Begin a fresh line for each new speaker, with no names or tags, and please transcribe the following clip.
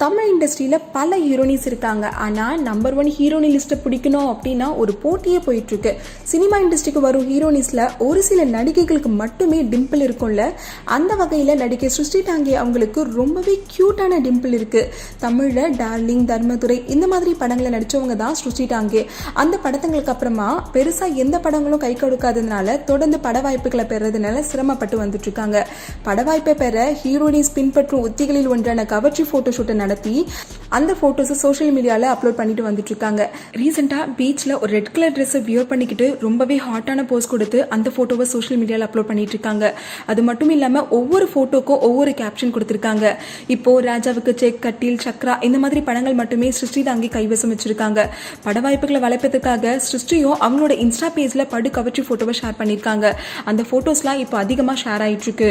தமிழ் இண்டஸ்ட்ரியில் பல ஹீரோனிஸ் இருக்காங்க. ஆனால் நம்பர் ஒன் ஹீரோனி லிஸ்ட்டை பிடிக்கணும் அப்படின்னா ஒரு போட்டியே போயிட்டுருக்கு. சினிமா இண்டஸ்ட்ரிக்கு வரும் ஹீரோனிஸில் ஒரு சில நடிகைகளுக்கு மட்டுமே டிம்பிள் இருக்கும்ல. அந்த வகையில் நடிகை சிருஷ்டி டாங்கி அவங்களுக்கு ரொம்பவே க்யூட்டான டிம்பிள் இருக்குது தமிழில் டார்லிங் தர்மதுரை இந்த மாதிரி படங்களை நடித்தவங்க தான் சிருஷ்டி டாங்கே. அந்த படத்துங்களுக்கு அப்புறமா பெருசாக எந்த படங்களும் கை கொடுக்காததுனால தொடர்ந்து பட வாய்ப்புகளை பெறதுனால சிரமப்பட்டு வந்துட்டுருக்காங்க. பட வாய்ப்பை பெற ஹீரோனிஸ் பின்பற்றும் உத்திகளில் ஒன்றான கவர்ச்சி ஃபோட்டோ ஷூட்டை நடத்தி அந்த ஃபோட்டோஸை சோஷியல் மீடியாவில் அப்லோட் பண்ணிட்டு வந்துட்டு இருக்காங்க ரீசெண்டாக பீச்சில் ஒரு ரெட் கலர் ட்ரெஸ்ஸை வியர் பண்ணிக்கிட்டு ரொம்பவே ஹாட்டான போஸ் கொடுத்து அந்த ஃபோட்டோவை சோஷியல் மீடியாவில் அப்லோட் பண்ணிட்டு இருக்காங்க அது மட்டும் இல்லாமல் ஒவ்வொரு ஃபோட்டோக்கும் ஒவ்வொரு கேப்ஷன் கொடுத்துருக்காங்க. இப்போ ராஜாவுக்கு செக் கட்டில் சக்ரா இந்த மாதிரி படங்கள் மட்டுமே சிருஷ்டி தாங்கி கைவசம் வச்சிருக்காங்க. பட வாய்ப்புகளை வளர்ப்பதற்காக சிருஷ்டியும் அவங்களோட இன்ஸ்டா பேஜில் படு கவர்ச்சி ஃபோட்டோவை ஷேர் பண்ணியிருக்காங்க அந்த ஃபோட்டோஸ்லாம் இப்போ அதிகமாக ஷேர் ஆயிட்டு இருக்கு